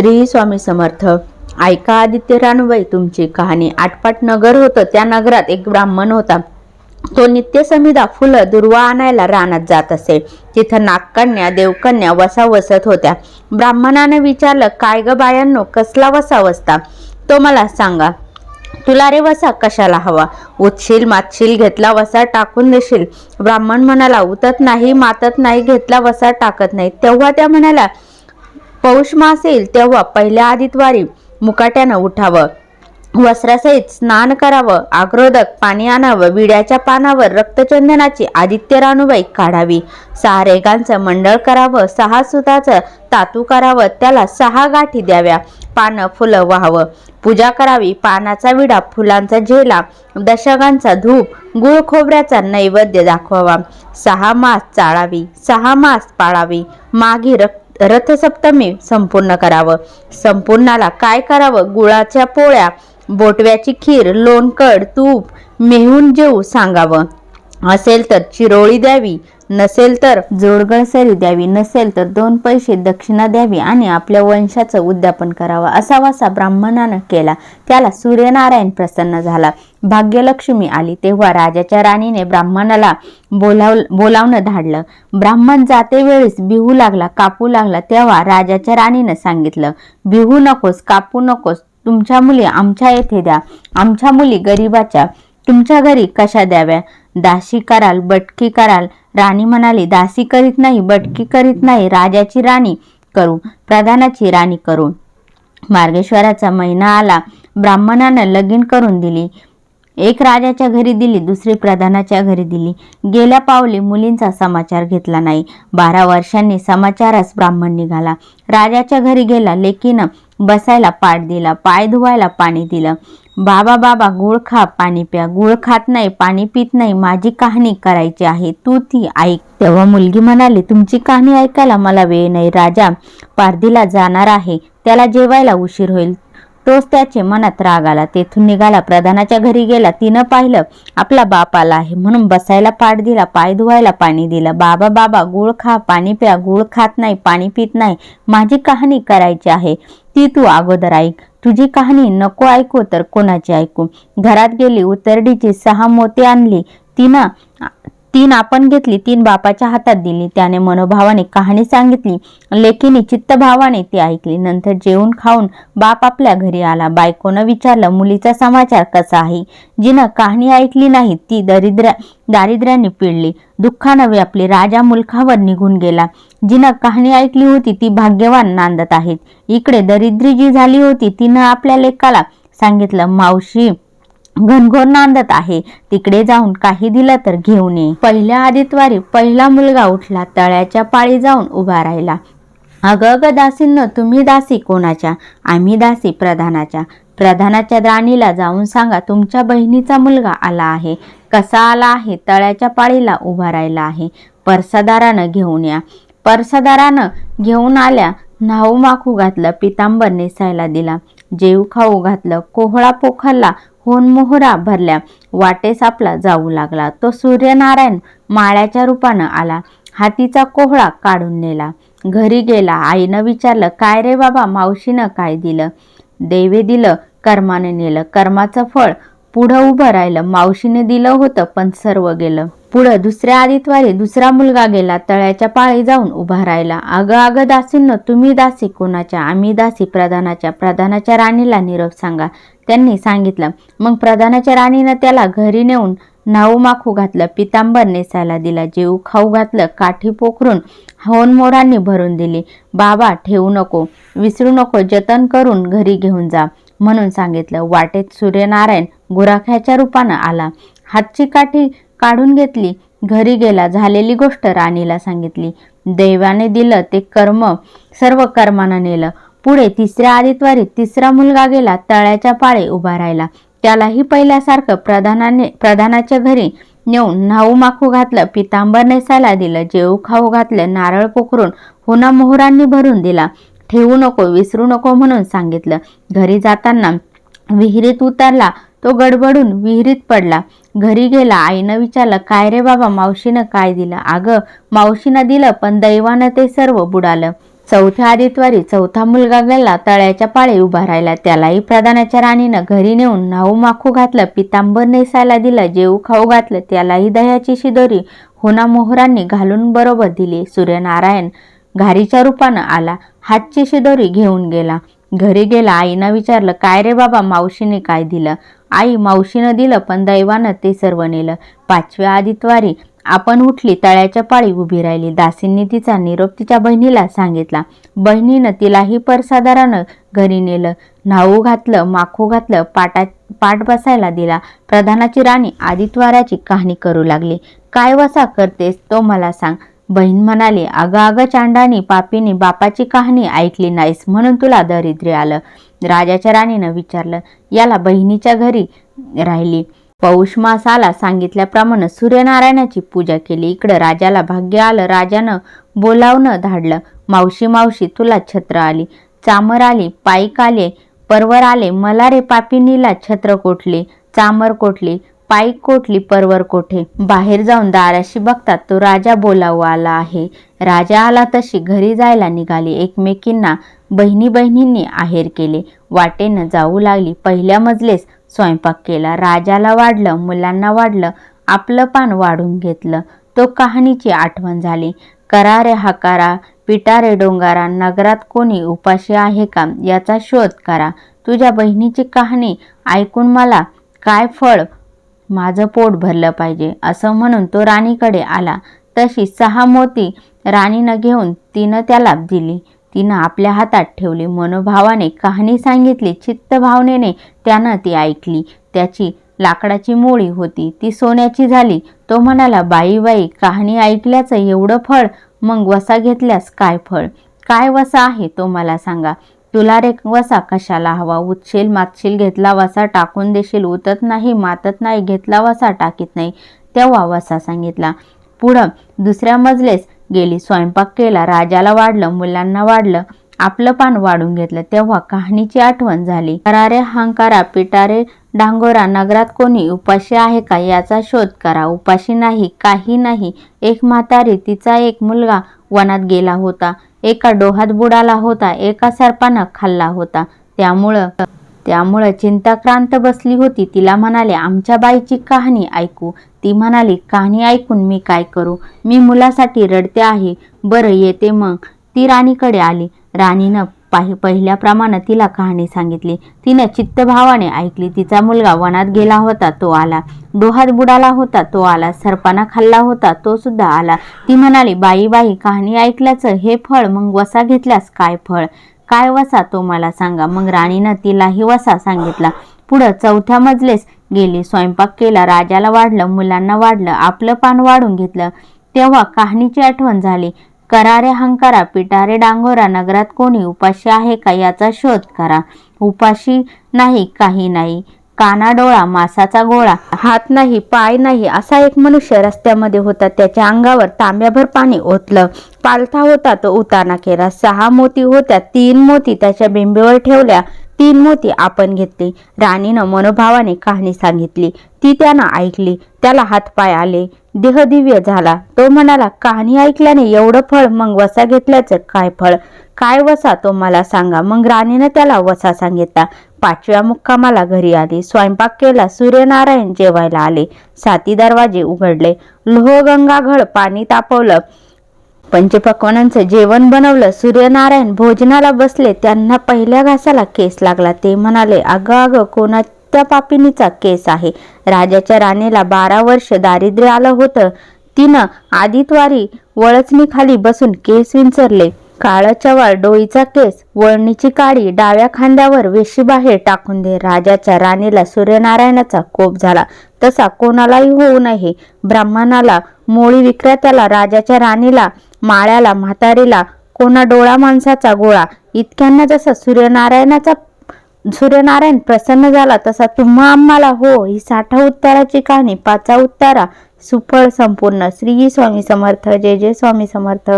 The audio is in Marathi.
श्री स्वामी समर्थ ऐका आदित्य रानबाई तुमची कहाणी आटपाट नगर होतं. त्या नगरात एक ब्राह्मण होता. तो नित्य समिधा फुलं दुर्वा आणायला रानात जात असे. तिथं नागकन्या देवकन्या वसा वसत होत्या. ब्राह्मणाने विचारलं काय ग बायांनो कसला वसा वसता तो मला सांगा. तुला रे वसा कशाला हवा? उतशील मातशील घेतला वसा टाकून देशील? ब्राह्मण म्हणाला उतत नाही मातत नाही घेतला वसा टाकत नाही. तेव्हा त्या म्हणाला पौष मास येईल तेव्हा पहिल्या आदितवारी मुकाट्यानं उठावं. वस्त्रासहित स्नान करावं. आग्रोदक पाणी आणावं. विड्याच्या पानावर रक्तचंदनाची आदित्य राणूबाई काढावी. सहा रेगांचं मंडळ करावं. सहा सुताचं तातू करावं. त्याला सहा गाठी द्याव्या. पानं फुलं व्हावं. पूजा करावी. पानाचा विडा फुलांचा झेला दशकांचा धूप गुळ खोबऱ्याचा नैवेद्य दाखवावा. सहा मास चाळावी. सहा मास पाळावी. मागी रक्त रथसप्तमी संपूर्ण करावं. संपूर्णाला काय करावं? गुळाच्या पोळ्या बोटव्याची खीर लोणकड तूप मेहून जेऊ सांगावं. असेल तर चिरोळी द्यावी. नसेल तर जोडगळसरी द्यावी नसेल तर दोन पैसे दक्षिणा द्यावी आणि आपल्या वंशाचं उद्यापन करावं असा वासा ब्राह्मणानं केला. त्याला सूर्यनारायण प्रसन्न झाला. भाग्यलक्ष्मी आली तेव्हा राजाच्या राणीने ब्राह्मणाला बोलाव बोलावणं धाडलं. ब्राह्मण जाते वेळेस बिहू लागला कापू लागला तेव्हा राजाच्या राणीनं सांगितलं बिहू नकोस कापू नकोस तुमच्या मुली आमच्या येथे द्या. आमच्या मुली गरिबाच्या तुमच्या घरी कशा द्याव्या? दासी कराल बटकी कराल. राणी म्हणाली दासी करीत नाही बटकी करीत नाही राजाची राणी करू प्रधानाची राणी करू मार्गेश्वराचा महिना आला. ब्राह्मणानं लगीन करून दिली. एक राजाच्या घरी दिली दुसरी प्रधानाच्या घरी दिली. गेल्या पावली मुलींचा समाचार घेतला नाही. बारा वर्षांनी समाचारच ब्राह्मण निघाला. राजाच्या घरी गेला लेकीनं बसायला पाठ दिला पाय धुवायला पाणी दिलं. बाबा बाबा गुळ खा पाणी प्या. गुळ खात नाही पाणी पित नाही माझी कहाणी करायची आहे. तू ती ऐक. तेव्हा मुलगी म्हणाली तुमची कहाणी ऐकायला मला वेळ नाही राजा. पारधीला जाणार आहे. त्याला जेवायला उशीर होईल. तोच त्याचे मनात राग आला. तेथून निघाला. प्रधानाच्या घरी गेला. तिनं पाहिलं आपला बाप आला आहे. म्हणून बसायला पाठ दिला पाय धुवायला पाणी दिलं. बाबा बाबा गुळ खा पाणी प्या. गुळ खात नाही पाणी पित नाही. माझी कहाणी करायची आहे. ती तू अगोदर ऐक. तुझी कहाणी नको ऐकू तर कोणाची ऐकू? घरात गेली उतरडीची सहा मोती आणली. तिनं तीन आपण घेतली तीन बापाच्या हातात दिली. त्याने मनोभावाने कहाणी सांगितली लेकीने चित्तभावाने ती ऐकली. नंतर जेवून खाऊन बाप आपल्या घरी आला. बायकोनं विचारलं मुलीचा समाचार कसा आहे? जिनं कहाणी ऐकली नाही ती दरिद्र दारिद्र्याने पिळली. दुःखानं व्यापली राजा मुलखावर निघून गेला. जिनं कहाणी ऐकली होती ती भाग्यवान नांदत आहेत. इकडे दरिद्री जी झाली होती तिनं आपल्या लेखाला सांगितलं मावशी घनघोर नांदत आहे. तिकडे जाऊन काही दिलं तर घेऊन ये. पहिल्या आदितवारी पहिला मुलगा उठला तळ्याच्या पाळी जाऊन उभा राहिला. अगं अगं दासींनो तुम्ही दासी कोणाच्या? आम्ही दासी प्रधानाच्या. प्रधानाच्या राणीला जाऊन सांगा तुमच्या बहिणीचा मुलगा आला आहे. कसा आला आहे? तळ्याच्या पाळीला उभा राहिला आहे. परसादारानं घेऊन या. परसादारानं घेऊन आल्या न्हाऊ माखू घातलं पितांबर नेसायला दिला. जेव खाऊ घातलं कोहळा पोखरला होन मोहरा भरल्या. वाटेस आपला जाऊ लागला. तो सूर्यनारायण माळ्याच्या रूपानं आला. हातीचा कोहळा काढून नेला. घरी गेला. आईनं विचारलं काय रे बाबा मावशीनं काय दिलं? देवे दिलं कर्माने नेलं. कर्माचं फळ पुढं उभं राहिलं. मावशीने दिलं होतं पण सर्व गेलं. पुढं दुसऱ्या आदितवारी दुसरा मुलगा गेला. तळ्याच्या पाळी जाऊन उभा राहिला. अगं अगं दासींनो तुम्ही दासी कोणाच्या? आम्ही दासी प्रधानाच्या. प्रधानाच्या राणीला निरोप सांगा. त्यांनी सांगितलं. मग प्रधानाच्या राणीनं त्याला घरी नेऊन नाऊ माखू घातलं. पितांबर नेसायला दिला. जेऊ खाऊ घातलं. काठी पोखरून हवन मोरांनी भरून दिली. बाबा ठेवू नको. विसरू नको. जतन करून घरी घेऊन जा. म्हणून सांगितलं. वाटेत सूर्यनारायण गुराख्याच्या रूपानं आला. हातची काठी काढून घेतली. घरी गेला. झालेली गोष्ट राणीला सांगितली. दैवाने दिलं. ते कर्म सर्व कर्मानं नेलं. पुढे तिसऱ्या आदितवारी तिसरा मुलगा गेला तळ्याच्या पाळे उभा राहिला. त्यालाही पहिल्यासारखं प्रधानाने प्रधानाच्या घरी नेऊन न्हाऊ माखू घातलं पितांबर नेसायला दिलं जेऊ खाऊ घातलं नारळ पोखरून पुन्हा मोहरांनी भरून दिला. ठेवू नको विसरू नको म्हणून सांगितलं. घरी जाताना विहिरीत उतरला तो गडबडून विहिरीत पडला. घरी गेला आईनं विचारलं काय रे बाबा मावशीनं काय दिलं? अगं मावशीनं दिलं पण दैवानं ते सर्व बुडालं. चौथ्या आदित्वारी चौथा मुलगा गेला तळ्याच्या पाळी उभा राहिला. त्यालाही प्रधानाच्या राणीनं घरी नेऊन नाऊ माखू घातलं पितांबर नेसायला दिलं जेऊ खाऊ घातलं त्यालाही दह्याची शिदोरी होना मोहरांनी घालून बरोबर दिली. सूर्यनारायण घारीच्या रूपानं आला हातची शिदोरी घेऊन गेला. घरी गेला आईनं विचारलं काय रे बाबा मावशीने काय दिलं? आई मावशीनं दिलं पण दैवानं ते सर्व नेलं. पाचव्या आदित्वारी आपण उठली तळ्याच्या पाळी उभी राहिली. दासींनी तिचा निरोप तिच्या बहिणीला सांगितला. बहिणीनं तिलाही परसादारानं घरी नेलं. न्हाऊ घातलं माखू घातलं पाटा पाठ बसायला दिला. प्रधानाची राणी आदित्वाराची कहाणी करू लागली. काय वसा करतेस तो मला सांग. बहीण म्हणाली अगं अगं चांडानी पापीने बापाची कहाणी ऐकली नाहीस म्हणून तुला दरिद्र्य आलं. राजाच्या राणीनं विचारलं याला बहिणीच्या घरी राहिली? पौष मासाला सांगितल्याप्रमाणे सूर्यनारायणाची पूजा केली. इकडं राजाला भाग्य आलं. राजानं बोलावणं धाडलं. मावशी मावशी तुला छत्र आली. चामर आली पाईक आले परवर आले. मला रे पापिनीला छत्र कोठली? चामर कोठली? पाईक कोठली परवर कोठे? बाहेर जाऊन दाराशी बघतात तो राजा बोलावं आला आहे. राजा आला तशी घरी जायला निघाली. एकमेकींना बहिणी बहिणींनी आहेर केले. वाटेनं जाऊ लागली. पहिल्या मजलेस स्वयंपाक केला. राजाला वाढलं मुलांना वाढलं आपलं पान वाढून घेतलं. तो कहाणीची आठवण झाली. करा रे हाकारा पिटा रे डोंगारा नगरात कोणी उपाशी आहे का? याचा शोध करा. तुझ्या बहिणीची कहाणी ऐकून मला काय फळ माझं पोट भरलं पाहिजे? असं म्हणून तो राणीकडे आला. तशी सहा मोती राणीनं घेऊन तिनं त्याला दिली. तिनं आपल्या हातात ठेवली मनोभावाने कहाणी सांगितली चित्त भावनेने त्यानं ती ऐकली. त्याची लाकडाची मोळी होती ती सोन्याची झाली. तो म्हणाला बाई बाई कहाणी ऐकल्याचं एवढं फळ मग वसा घेतल्यास काय फळ? काय वसा आहे तो मला सांगा. तुला रे वसा कशाला हवा? उचशील मातशील घेतला वसा टाकून देशील. उतत नाही मातत नाही घेतला वसा टाकीत नाही. तेव्हा वसा सांगितला पुढं दुसऱ्या मजलेस गेली. स्वयंपाक केला राजाला वाढलं मुलांना वाढलं आपलं पान वाढून घेतलं. तेव्हा कहाणीची आठवण झाली. करारे हंकारा पिटारे डांगोरा नगरात कोणी उपाशी आहे का याचा शोध करा. उपाशी नाही काही नाही. एक म्हातारी तिचा एक मुलगा वनात गेला होता. एका डोहात बुडाला होता एका सर्पानं खाल्ला होता. त्यामुळं त्यामुळं चिंताक्रांत बसली होती. तिला म्हणाले आमच्या बाईची कहाणी ऐकू. ती म्हणाली कहाणी ऐकून मी काय करू? मी मुलासाठी रडते आहे. बरं येते मग. ती राणीकडे आली. राणीनं पाहि पहिल्याप्रमाणे तिला कहाणी सांगितली. तिनं चित्तभावाने ऐकली. तिचा मुलगा वनात गेला होता तो आला. डोहात बुडाला होता तो आला. सर्पाना खाल्ला होता तो सुद्धा आला. ती म्हणाली बाई बाई कहाणी ऐकल्याचं हे फळ मग वसा घेतल्यास काय फळ? काय वसा तो मला सांगा. मग राणीनं तिलाही वसा सांगितला. पुढं चौथ्या मजलेस गेली. स्वयंपाक केला. राजाला वाढलं. मुलांना वाढलं. आपलं पान वाढून घेतलं. तेव्हा कहाणीची आठवण झाली. करारे हंकारा पिटारे डांगोरा नगरात कोणी उपाशी आहे का याचा शोध करा. उपाशी नाही काही नाही. काना डोळा मासाचा गोळा हात नाही पाय नाही असा एक मनुष्य रस्त्यामध्ये होता. त्याच्या अंगावर तांब्याभर पाणी ओतलं. पालथा होता तो उताना केला. सहा मोती होत्या तीन मोती त्याच्या बिंबेवर ठेवल्या. तीन मोती आपण घेतली. राणीनं मनोभावाने कहाणी सांगितली. ती त्यानं ऐकली. त्याला हातपाय आले. देहदिव्य झाला. तो म्हणाला कहाणी ऐकल्याने एवढं फळ मग वसा घेतल्याचं काय फळ? काय वसा तो मला सांगा. मग राणीनं त्याला वसा सांगितला. पाचव्या मुक्कामाला घरी आली. स्वयंपाक केला. सूर्यनारायण जेवायला आले. साती दरवाजे उघडले. लोहगंगा घड पाणी तापवलं. पंचपक्वानांचं जेवण बनवलं. सूर्यनारायण भोजनाला बसले. त्यांना पहिल्या घासाला केस लागला. ते म्हणाले अगं अगं कोणत्या पापिनीचा केस आहे? राजाच्या राणीला बारा वर्ष दारिद्र्य आलं होतं. तिनं आदितवारी वळचणीखाली बसून केस विंचरले. काळा चवाळ डोईचा केस वळणीची काडी डाव्या खांद्यावर वेशीबाहेर टाकून दे. राजाच्या राणीला सूर्यनारायणाचा कोप झाला. तसा कोणालाही होऊ नये. ब्राह्मणाला मोळी विक्रेत्याला राजाच्या राणीला माळ्याला म्हातारीला कोणा डोळा माणसाचा गोळा. इतक्यांना जसा सूर्यनारायणाचा सूर्यनारायण प्रसन्न झाला तसा तुम्हा आम्हाला हो. ही साठा उत्तराची कहाणी पाचा उत्तारा. सुफळ संपूर्ण. श्री स्वामी समर्थ. जय जय स्वामी समर्थ.